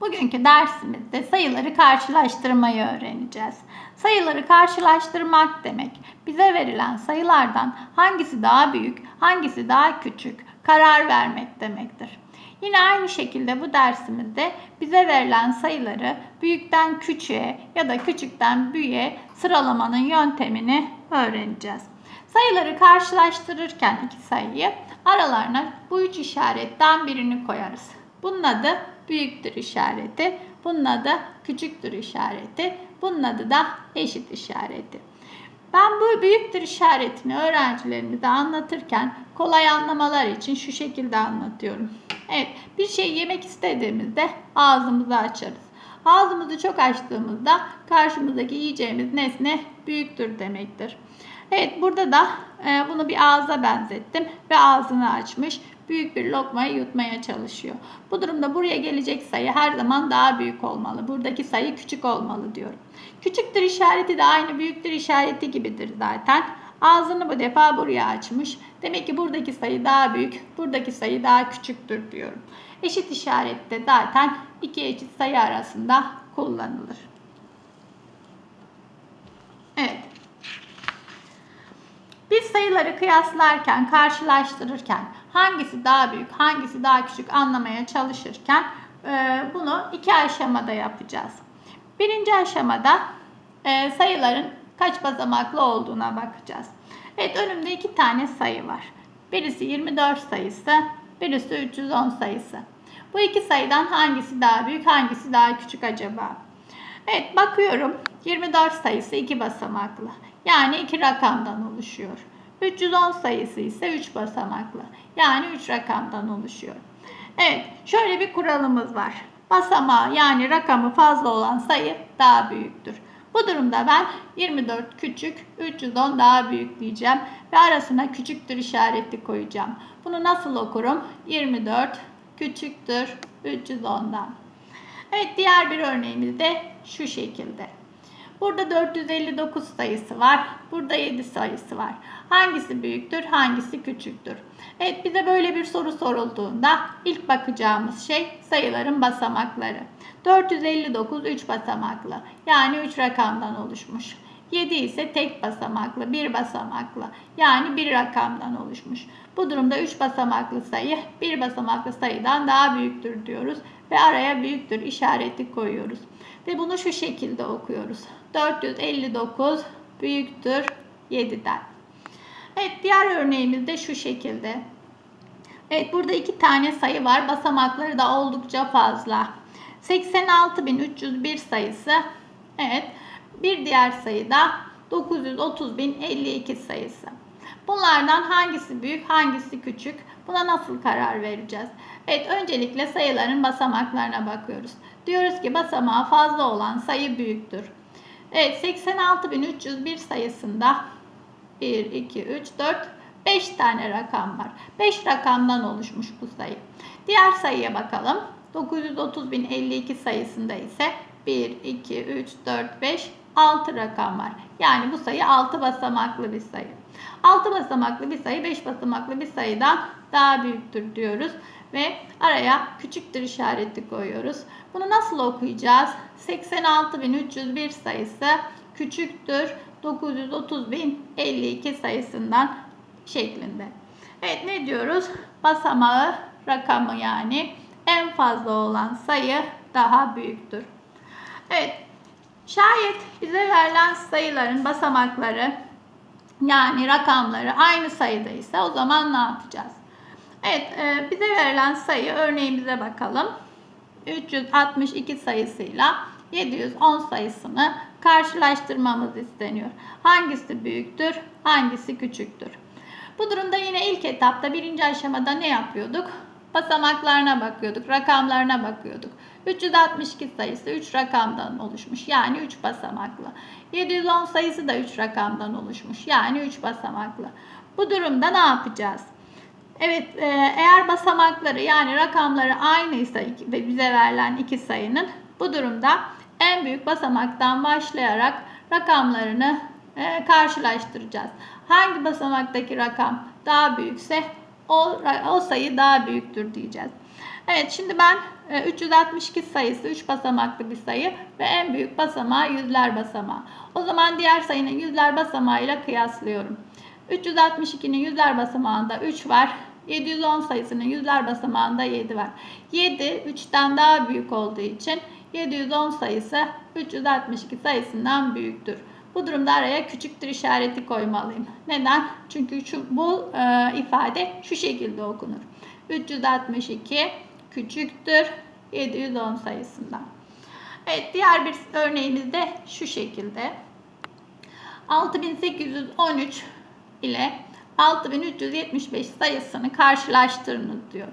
Bugünkü dersimizde sayıları karşılaştırmayı öğreneceğiz. Sayıları karşılaştırmak demek bize verilen sayılardan hangisi daha büyük, hangisi daha küçük karar vermek demektir. Yine aynı şekilde bu dersimizde bize verilen sayıları büyükten küçüğe ya da küçükten büyüğe sıralamanın yöntemini öğreneceğiz. Sayıları karşılaştırırken iki sayıyı aralarına bu üç işaretten birini koyarız. Bunun adı büyüktür işareti, bunun adı küçüktür işareti, bunun adı da eşit işareti. Ben bu büyüktür işaretini öğrencilerimize anlatırken kolay anlamalar için şu şekilde anlatıyorum. Evet, bir şey yemek istediğimizde ağzımızı açarız. Ağzımızı çok açtığımızda karşımızdaki yiyeceğimiz nesne büyüktür demektir. Evet, burada da e, bunu bir ağza benzettim ve ağzını açmış büyük bir lokmayı yutmaya çalışıyor. Bu durumda buraya gelecek sayı her zaman daha büyük olmalı. Buradaki sayı küçük olmalı diyorum. Küçüktür işareti de aynı büyüktür işareti gibidir zaten. Ağzını bu defa buraya açmış. Demek ki buradaki sayı daha büyük, buradaki sayı daha küçüktür diyorum. Eşit işaret de zaten iki eşit sayı arasında kullanılır. Evet. Biz sayıları kıyaslarken, karşılaştırırken hangisi daha büyük, hangisi daha küçük anlamaya çalışırken e, bunu iki aşamada yapacağız. Birinci aşamada e, sayıların kaç basamaklı olduğuna bakacağız. Evet önümde iki tane sayı var. Birisi 24 sayısı, birisi 310 sayısı. Bu iki sayıdan hangisi daha büyük, hangisi daha küçük acaba? Evet bakıyorum 24 sayısı iki basamaklı. Yani iki rakamdan oluşuyor. 310 sayısı ise 3 basamaklı. Yani 3 rakamdan oluşuyor. Evet şöyle bir kuralımız var. Basamağı yani rakamı fazla olan sayı daha büyüktür. Bu durumda ben 24 küçük, 310 daha büyük diyeceğim ve arasına küçüktür işareti koyacağım. Bunu nasıl okurum? 24 küçüktür 310'dan. Evet diğer bir örneğimiz de şu şekilde. Burada 459 sayısı var. Burada 7 sayısı var. Hangisi büyüktür, hangisi küçüktür? Evet bize böyle bir soru sorulduğunda ilk bakacağımız şey sayıların basamakları. 459 3 basamaklı. Yani 3 rakamdan oluşmuş. 7 ise tek basamaklı, bir basamaklı. Yani bir rakamdan oluşmuş. Bu durumda 3 basamaklı sayı bir basamaklı sayıdan daha büyüktür diyoruz ve araya büyüktür işareti koyuyoruz. Ve bunu şu şekilde okuyoruz. 459 büyüktür 7'den. Evet diğer örneğimiz de şu şekilde. Evet burada iki tane sayı var. Basamakları da oldukça fazla. 86.301 sayısı. Evet. Bir diğer sayı da 930.052 sayısı. Bunlardan hangisi büyük, hangisi küçük? Buna nasıl karar vereceğiz? Evet, öncelikle sayıların basamaklarına bakıyoruz. Diyoruz ki basamağı fazla olan sayı büyüktür. Evet, 86.301 sayısında 1, 2, 3, 4, 5 tane rakam var. 5 rakamdan oluşmuş bu sayı. Diğer sayıya bakalım. 930.052 sayısında ise 1, 2, 3, 4, 5, 6 rakam var. Yani bu sayı 6 basamaklı bir sayı. 6 basamaklı bir sayı 5 basamaklı bir sayıdan daha büyüktür diyoruz. Ve araya küçüktür işareti koyuyoruz. Bunu nasıl okuyacağız? 86.301 sayısı küçüktür 930.052 sayısından şeklinde. Evet ne diyoruz? Basamağı rakamı yani en fazla olan sayı daha büyüktür. Evet şayet bize verilen sayıların basamakları yani rakamları aynı sayıda ise o zaman ne yapacağız? Evet e, bize verilen sayı örneğimize bakalım. 362 sayısıyla 710 sayısını karşılaştırmamız isteniyor. Hangisi büyüktür, hangisi küçüktür? Bu durumda yine ilk etapta birinci aşamada ne yapıyorduk? Basamaklarına bakıyorduk, rakamlarına bakıyorduk. 362 sayısı 3 rakamdan oluşmuş. Yani 3 basamaklı. 710 sayısı da 3 rakamdan oluşmuş. Yani 3 basamaklı. Bu durumda ne yapacağız? Evet, e, eğer basamakları yani rakamları aynıysa ve bize verilen iki sayının bu durumda en büyük basamaktan başlayarak rakamlarını e, karşılaştıracağız. Hangi basamaktaki rakam daha büyükse o, o sayı daha büyüktür diyeceğiz. Evet şimdi ben e, 362 sayısı 3 basamaklı bir sayı ve en büyük basamağı yüzler basamağı. O zaman diğer sayının yüzler basamağıyla kıyaslıyorum. 362'nin yüzler basamağında 3 var. 710 sayısının yüzler basamağında 7 var. 7 3'ten daha büyük olduğu için 710 sayısı 362 sayısından büyüktür. Bu durumda araya küçüktür işareti koymalıyım. Neden? Çünkü şu, bu e, ifade şu şekilde okunur. 362 küçüktür 710 sayısından. Evet diğer bir örneğimiz de şu şekilde. 6813 ile 6375 sayısını karşılaştırınız diyor.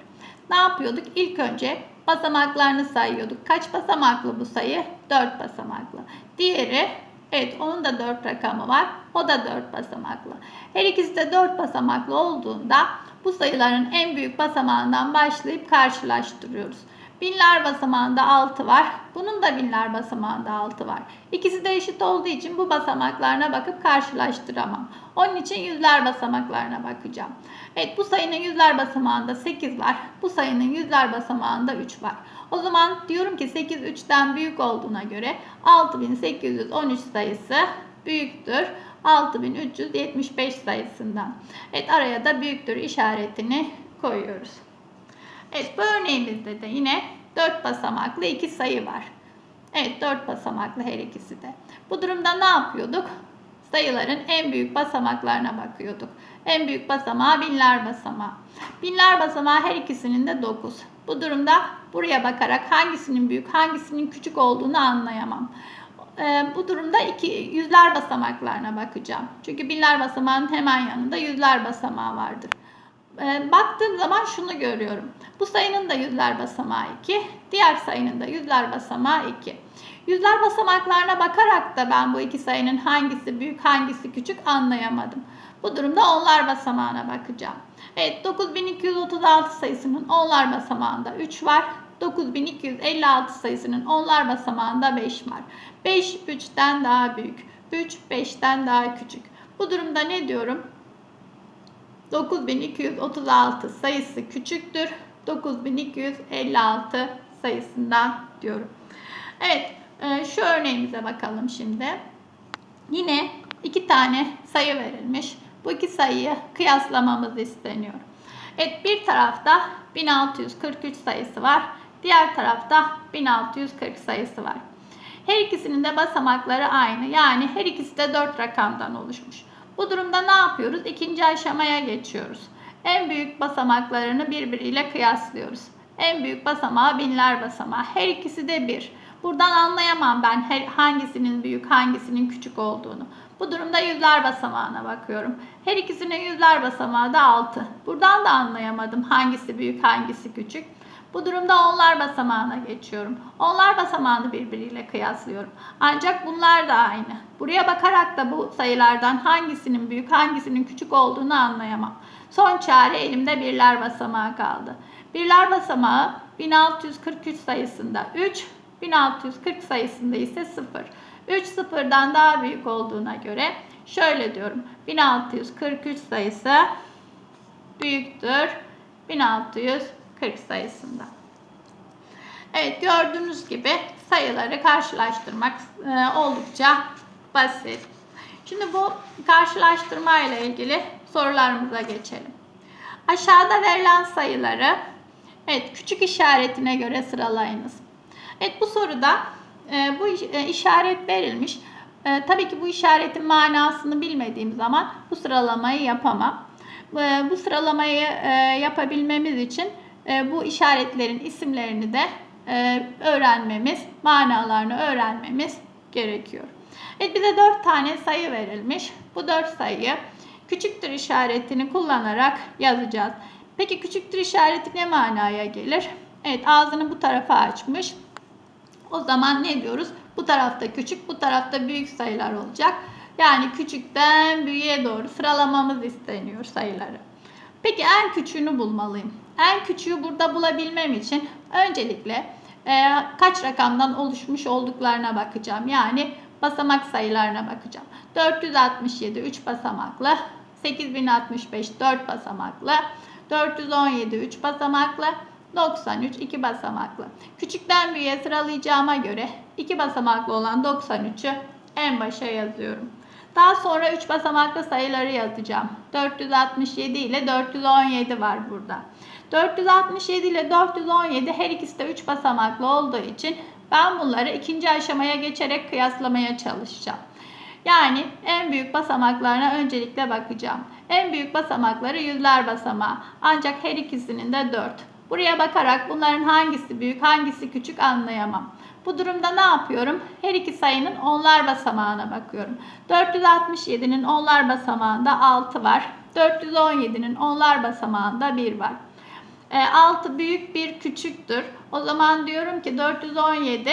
Ne yapıyorduk? İlk önce basamaklarını sayıyorduk. Kaç basamaklı bu sayı? 4 basamaklı. Diğeri evet onun da 4 rakamı var. O da 4 basamaklı. Her ikisi de 4 basamaklı olduğunda bu sayıların en büyük basamağından başlayıp karşılaştırıyoruz. Binler basamağında 6 var. Bunun da binler basamağında 6 var. İkisi de eşit olduğu için bu basamaklarına bakıp karşılaştıramam. Onun için yüzler basamaklarına bakacağım. Evet bu sayının yüzler basamağında 8 var. Bu sayının yüzler basamağında 3 var. O zaman diyorum ki 8 3'ten büyük olduğuna göre 6813 sayısı büyüktür. 6375 sayısından. Evet araya da büyüktür işaretini koyuyoruz. Evet bu örneğimizde de yine 4 basamaklı iki sayı var. Evet 4 basamaklı her ikisi de. Bu durumda ne yapıyorduk? Sayıların en büyük basamaklarına bakıyorduk. En büyük basamağı binler basamağı. Binler basamağı her ikisinin de 9. Bu durumda buraya bakarak hangisinin büyük hangisinin küçük olduğunu anlayamam. Ee, bu durumda iki yüzler basamaklarına bakacağım. Çünkü binler basamağının hemen yanında yüzler basamağı vardır. Ee, baktığım zaman şunu görüyorum. Bu sayının da yüzler basamağı 2, diğer sayının da yüzler basamağı 2. Yüzler basamaklarına bakarak da ben bu iki sayının hangisi büyük hangisi küçük anlayamadım. Bu durumda onlar basamağına bakacağım. Evet 9236 sayısının onlar basamağında 3 var. 9256 sayısının onlar basamağında 5 var. 5 3'ten daha büyük. 3 5'ten daha küçük. Bu durumda ne diyorum? 9236 sayısı küçüktür. 9256 sayısından diyorum. Evet e, şu örneğimize bakalım şimdi. Yine iki tane sayı verilmiş. Bu iki sayıyı kıyaslamamız isteniyor. Evet bir tarafta 1643 sayısı var. Diğer tarafta 1640 sayısı var. Her ikisinin de basamakları aynı. Yani her ikisi de 4 rakamdan oluşmuş. Bu durumda ne yapıyoruz? İkinci aşamaya geçiyoruz. En büyük basamaklarını birbiriyle kıyaslıyoruz. En büyük basamağı binler basamağı. Her ikisi de bir. Buradan anlayamam ben hangisinin büyük hangisinin küçük olduğunu. Bu durumda yüzler basamağına bakıyorum. Her ikisinin yüzler basamağı da 6. Buradan da anlayamadım hangisi büyük hangisi küçük. Bu durumda onlar basamağına geçiyorum. Onlar basamağını birbiriyle kıyaslıyorum. Ancak bunlar da aynı. Buraya bakarak da bu sayılardan hangisinin büyük hangisinin küçük olduğunu anlayamam. Son çare elimde birler basamağı kaldı. Birler basamağı 1643 sayısında 3, 1640 sayısında ise 0. 3 sıfırdan daha büyük olduğuna göre şöyle diyorum. 1643 sayısı büyüktür 1640 sayısında. Evet gördüğünüz gibi sayıları karşılaştırmak e, oldukça basit. Şimdi bu karşılaştırma ile ilgili sorularımıza geçelim. Aşağıda verilen sayıları evet küçük işaretine göre sıralayınız. Evet bu soruda e, bu e, işaret verilmiş. Tabii ki bu işaretin manasını bilmediğim zaman bu sıralamayı yapamam. Bu sıralamayı yapabilmemiz için e, bu işaretlerin isimlerini de e, öğrenmemiz, manalarını öğrenmemiz gerekiyor. Evet bize 4 tane sayı verilmiş. Bu 4 sayıyı küçüktür işaretini kullanarak yazacağız. Peki küçüktür işareti ne manaya gelir? Evet ağzını bu tarafa açmış. O zaman ne diyoruz? Bu tarafta küçük, bu tarafta büyük sayılar olacak. Yani küçükten büyüğe doğru sıralamamız isteniyor sayıları. Peki en küçüğünü bulmalıyım. En küçüğü burada bulabilmem için öncelikle e, kaç rakamdan oluşmuş olduklarına bakacağım. Yani basamak sayılarına bakacağım. 467 3 basamaklı, 8065 4 basamaklı, 417 3 basamaklı, 93 iki basamaklı. Küçükten büyüğe sıralayacağıma göre iki basamaklı olan 93'ü en başa yazıyorum. Daha sonra 3 basamaklı sayıları yazacağım. 467 ile 417 var burada. 467 ile 417 her ikisi de 3 basamaklı olduğu için ben bunları ikinci aşamaya geçerek kıyaslamaya çalışacağım. Yani en büyük basamaklarına öncelikle bakacağım. En büyük basamakları yüzler basamağı. Ancak her ikisinin de 4. Buraya bakarak bunların hangisi büyük hangisi küçük anlayamam. Bu durumda ne yapıyorum? Her iki sayının onlar basamağına bakıyorum. 467'nin onlar basamağında 6 var. 417'nin onlar basamağında 1 var. 6 büyük bir küçüktür. O zaman diyorum ki 417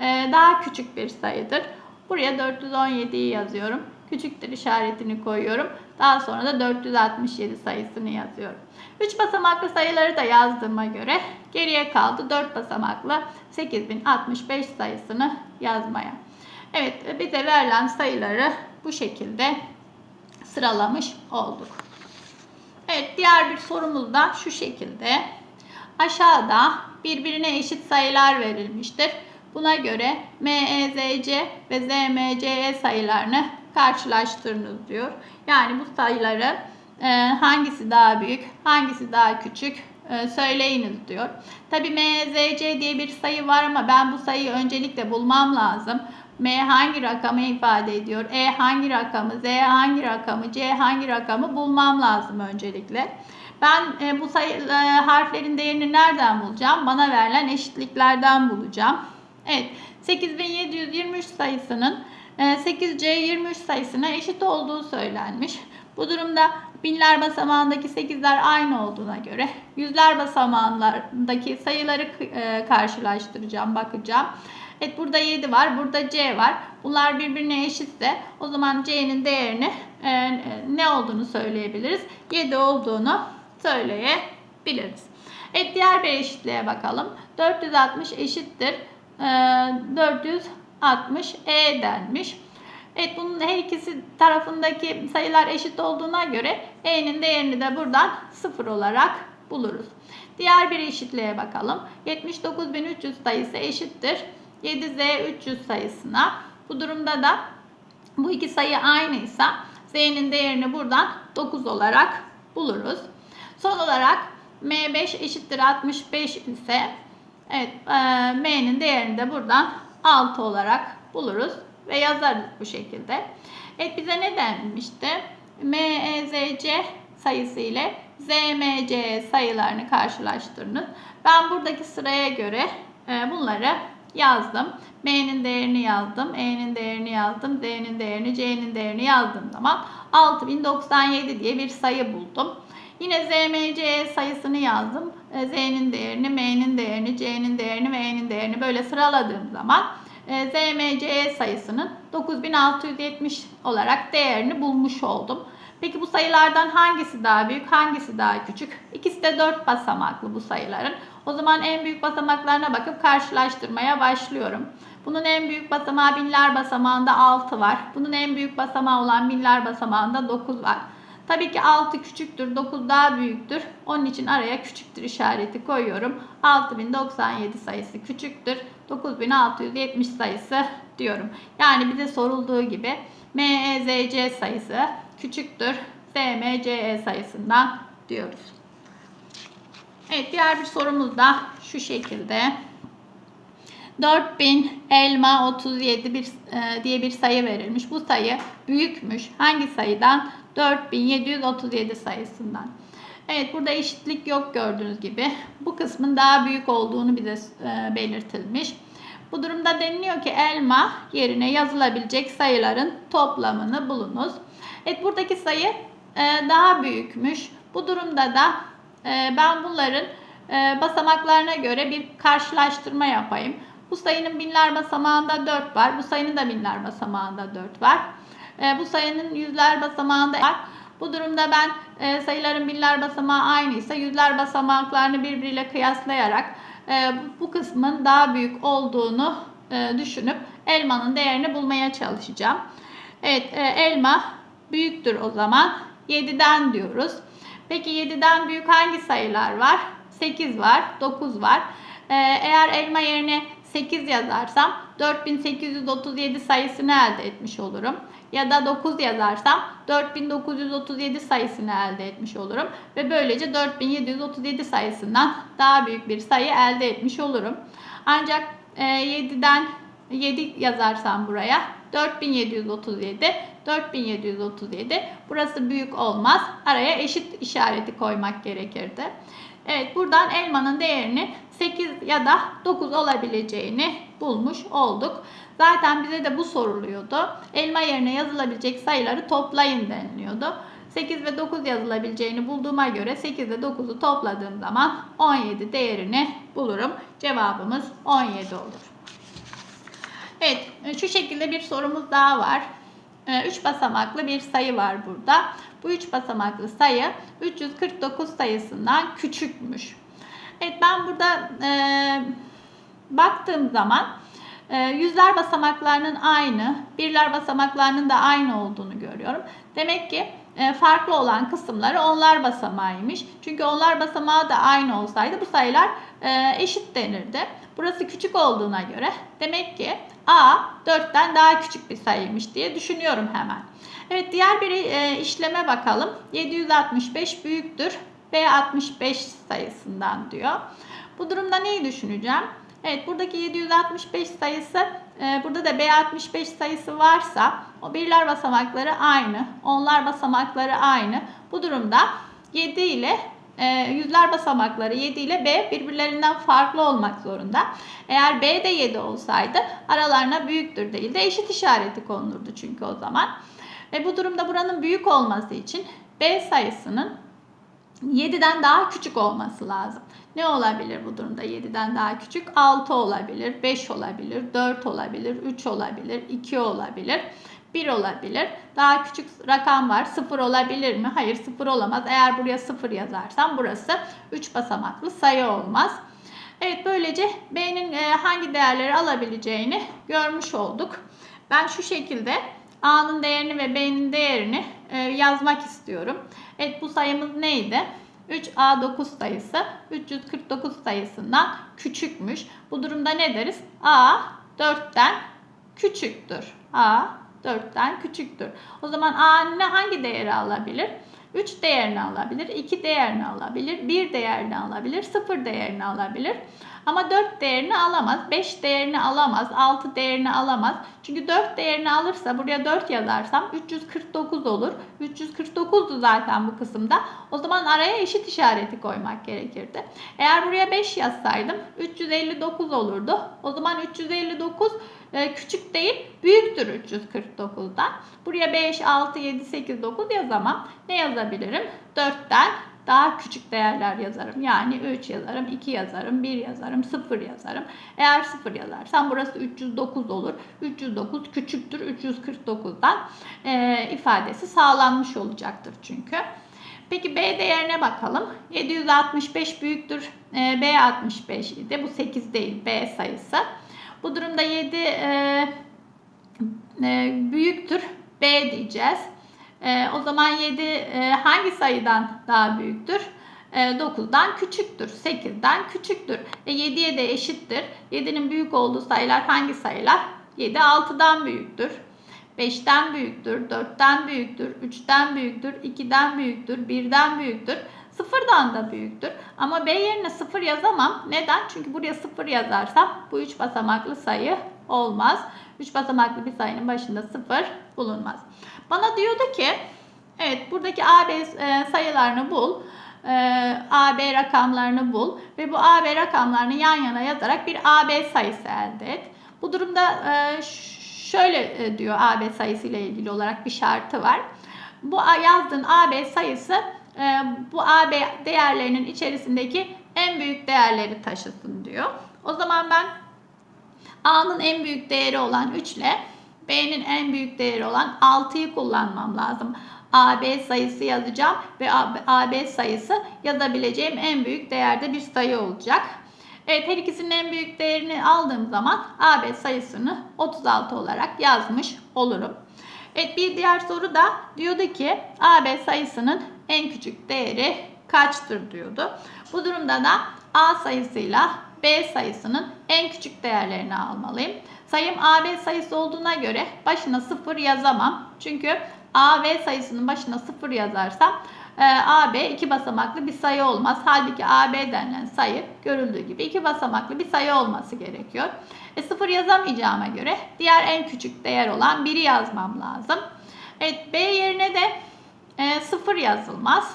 e, daha küçük bir sayıdır. Buraya 417'yi yazıyorum. Küçüktür işaretini koyuyorum. Daha sonra da 467 sayısını yazıyorum. 3 basamaklı sayıları da yazdığıma göre geriye kaldı 4 basamaklı 8065 sayısını yazmaya. Evet bize verilen sayıları bu şekilde sıralamış olduk. Evet diğer bir sorumuz da şu şekilde. Aşağıda birbirine eşit sayılar verilmiştir. Buna göre MEZC ve ZMCE sayılarını karşılaştırınız diyor. Yani bu sayıları e, hangisi daha büyük, hangisi daha küçük e, söyleyiniz diyor. Tabi MEZC diye bir sayı var ama ben bu sayıyı öncelikle bulmam lazım. M hangi rakamı ifade ediyor? E hangi rakamı? Z hangi rakamı? C hangi rakamı bulmam lazım öncelikle. Ben e, bu sayı e, harflerin değerini nereden bulacağım? Bana verilen eşitliklerden bulacağım. Evet 8723 sayısının 8C23 sayısına eşit olduğu söylenmiş. Bu durumda binler basamağındaki 8'ler aynı olduğuna göre yüzler basamağındaki sayıları e, karşılaştıracağım, bakacağım. Evet burada 7 var, burada C var. Bunlar birbirine eşitse o zaman C'nin değerini e, ne olduğunu söyleyebiliriz. 7 olduğunu söyleyebiliriz. Evet diğer bir eşitliğe bakalım. 460 eşittir 460 e denmiş. Evet bunun her ikisi tarafındaki sayılar eşit olduğuna göre e'nin değerini de buradan 0 olarak buluruz. Diğer bir eşitliğe bakalım. 79300 sayısı eşittir 7z300 sayısına. Bu durumda da bu iki sayı aynıysa z'nin değerini buradan 9 olarak buluruz. Son olarak m5 eşittir 65 ise evet e, m'nin değerini de buradan 6 olarak buluruz ve yazarız bu şekilde. Evet bize ne denmişti? MEZC sayısı ile ZMC sayılarını karşılaştırınız. Ben buradaki sıraya göre e, bunları yazdım. M'nin değerini yazdım, E'nin değerini yazdım, Z'nin değerini, C'nin değerini yazdığım zaman 6097 diye bir sayı buldum. Yine ZMC sayısını yazdım. E, Z'nin değerini, M'nin değerini, C'nin değerini ve E'nin değerini böyle sıraladığım zaman e, ZMC sayısının 9670 olarak değerini bulmuş oldum. Peki bu sayılardan hangisi daha büyük, hangisi daha küçük? İkisi de 4 basamaklı bu sayıların. O zaman en büyük basamaklarına bakıp karşılaştırmaya başlıyorum. Bunun en büyük basamağı binler basamağında 6 var. Bunun en büyük basamağı olan binler basamağında 9 var. Tabii ki 6 küçüktür, 9 daha büyüktür. Onun için araya küçüktür işareti koyuyorum. 6097 sayısı küçüktür. 9670 sayısı diyorum. Yani bize sorulduğu gibi MEZC sayısı küçüktür SMCE sayısından diyoruz. Evet diğer bir sorumuz da şu şekilde. 4000 elma 37 bir, e, diye bir sayı verilmiş. Bu sayı büyükmüş. Hangi sayıdan? 4737 sayısından. Evet burada eşitlik yok gördüğünüz gibi. Bu kısmın daha büyük olduğunu bize e, belirtilmiş. Bu durumda deniliyor ki elma yerine yazılabilecek sayıların toplamını bulunuz. Evet buradaki sayı e, daha büyükmüş. Bu durumda da ben bunların e, basamaklarına göre bir karşılaştırma yapayım. Bu sayının binler basamağında 4 var. Bu sayının da binler basamağında 4 var. E, bu sayının yüzler basamağında var. Bu durumda ben e, sayıların binler basamağı aynıysa yüzler basamaklarını birbiriyle kıyaslayarak e, bu kısmın daha büyük olduğunu düşünüp elmanın değerini bulmaya çalışacağım. Evet elma büyüktür o zaman 7'den diyoruz. Peki 7'den büyük hangi sayılar var? 8 var, 9 var. Ee, eğer elma yerine 8 yazarsam 4837 sayısını elde etmiş olurum. Ya da 9 yazarsam 4937 sayısını elde etmiş olurum. Ve böylece 4737 sayısından daha büyük bir sayı elde etmiş olurum. Ancak e, 7'den 7 yazarsam buraya 4737 4737 burası büyük olmaz. Araya eşit işareti koymak gerekirdi. Evet buradan elmanın değerinin 8 ya da 9 olabileceğini bulmuş olduk. Zaten bize de bu soruluyordu. Elma yerine yazılabilecek sayıları toplayın deniliyordu. 8 ve 9 yazılabileceğini bulduğuma göre 8 ve 9'u topladığım zaman 17 değerini bulurum. Cevabımız 17 olur. Evet şu şekilde bir sorumuz daha var. 3 basamaklı bir sayı var burada. Bu 3 basamaklı sayı 349 sayısından küçükmüş. Evet ben burada e, baktığım zaman e, yüzler basamaklarının aynı, birler basamaklarının da aynı olduğunu görüyorum. Demek ki e, farklı olan kısımları onlar basamağıymış. Çünkü onlar basamağı da aynı olsaydı bu sayılar e, eşit denirdi. Burası küçük olduğuna göre demek ki A 4'ten daha küçük bir sayıymış diye düşünüyorum hemen. Evet diğer bir e, işleme bakalım. 765 büyüktür B 65 sayısından diyor. Bu durumda neyi düşüneceğim? Evet buradaki 765 sayısı e, burada da B65 sayısı varsa o birler basamakları aynı. Onlar basamakları aynı. Bu durumda 7 ile e, yüzler basamakları 7 ile B birbirlerinden farklı olmak zorunda. Eğer B de 7 olsaydı aralarına büyüktür değil de eşit işareti konulurdu çünkü o zaman. Ve bu durumda buranın büyük olması için B sayısının 7'den daha küçük olması lazım. Ne olabilir bu durumda 7'den daha küçük? 6 olabilir, 5 olabilir, 4 olabilir, 3 olabilir, 2 olabilir. 1 olabilir. Daha küçük rakam var. 0 olabilir mi? Hayır 0 olamaz. Eğer buraya 0 yazarsam burası 3 basamaklı sayı olmaz. Evet böylece B'nin e, hangi değerleri alabileceğini görmüş olduk. Ben şu şekilde A'nın değerini ve B'nin değerini e, yazmak istiyorum. Evet bu sayımız neydi? 3A9 sayısı 349 sayısından küçükmüş. Bu durumda ne deriz? A 4'ten küçüktür. A 4'ten küçüktür. O zaman A ne hangi değeri alabilir? 3 değerini alabilir, 2 değerini alabilir, 1 değerini alabilir, 0 değerini alabilir. Ama 4 değerini alamaz, 5 değerini alamaz, 6 değerini alamaz. Çünkü 4 değerini alırsa buraya 4 yazarsam 349 olur. 349'du zaten bu kısımda. O zaman araya eşit işareti koymak gerekirdi. Eğer buraya 5 yazsaydım 359 olurdu. O zaman 359 e, küçük değil büyüktür 349'dan. Buraya 5, 6, 7, 8, 9 yazamam. Ne yazabilirim? 4'ten daha küçük değerler yazarım. Yani 3 yazarım, 2 yazarım, 1 yazarım, 0 yazarım. Eğer 0 yazarsam burası 309 olur. 309 küçüktür 349'dan e, ifadesi sağlanmış olacaktır çünkü. Peki B değerine bakalım. 765 büyüktür e, B 65 idi. Bu 8 değil B sayısı. Bu durumda 7 e, e, büyüktür B diyeceğiz. E, o zaman 7 e, hangi sayıdan daha büyüktür? E, 9'dan küçüktür. 8'den küçüktür. E, 7'ye de eşittir. 7'nin büyük olduğu sayılar hangi sayılar? 7 6'dan büyüktür. 5'ten büyüktür, 4'ten büyüktür, 3'ten büyüktür, 2'den büyüktür, 1'den büyüktür. Sıfırdan da büyüktür. Ama B yerine sıfır yazamam. Neden? Çünkü buraya sıfır yazarsam bu üç basamaklı sayı olmaz. Üç basamaklı bir sayının başında sıfır bulunmaz. Bana diyordu ki evet buradaki AB e, sayılarını bul. E, AB rakamlarını bul ve bu AB rakamlarını yan yana yazarak bir AB sayısı elde et. Bu durumda e, şöyle diyor AB sayısı ile ilgili olarak bir şartı var. Bu yazdığın AB sayısı bu AB değerlerinin içerisindeki en büyük değerleri taşısın diyor. O zaman ben A'nın en büyük değeri olan 3 ile B'nin en büyük değeri olan 6'yı kullanmam lazım. AB sayısı yazacağım ve AB sayısı yazabileceğim en büyük değerde bir sayı olacak. Evet her ikisinin en büyük değerini aldığım zaman AB sayısını 36 olarak yazmış olurum. Evet bir diğer soru da diyordu ki AB sayısının en küçük değeri kaçtır diyordu. Bu durumda da A sayısıyla B sayısının en küçük değerlerini almalıyım. Sayım AB sayısı olduğuna göre başına 0 yazamam. Çünkü A ve sayısının başına 0 yazarsam e, AB iki basamaklı bir sayı olmaz. Halbuki AB denilen sayı görüldüğü gibi iki basamaklı bir sayı olması gerekiyor. E, 0 yazamayacağıma göre diğer en küçük değer olan 1'i yazmam lazım. Evet B yerine de e, 0 yazılmaz.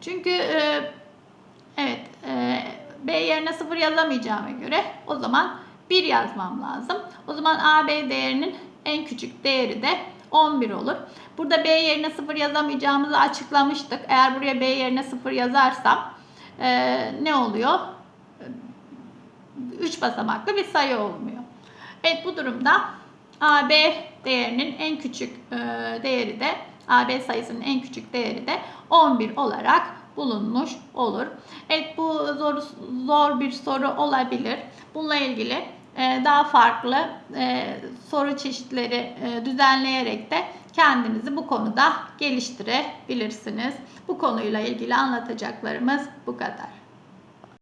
Çünkü e, evet e, B yerine 0 yazamayacağıma göre o zaman 1 yazmam lazım. O zaman AB değerinin en küçük değeri de 11 olur. Burada B yerine 0 yazamayacağımızı açıklamıştık. Eğer buraya B yerine 0 yazarsam e, ne oluyor? 3 basamaklı bir sayı olmuyor. Evet bu durumda AB değerinin en küçük e, değeri de AB sayısının en küçük değeri de 11 olarak bulunmuş olur. Evet bu zor, zor bir soru olabilir. Bununla ilgili e, daha farklı e, soru çeşitleri e, düzenleyerek de kendinizi bu konuda geliştirebilirsiniz. Bu konuyla ilgili anlatacaklarımız bu kadar.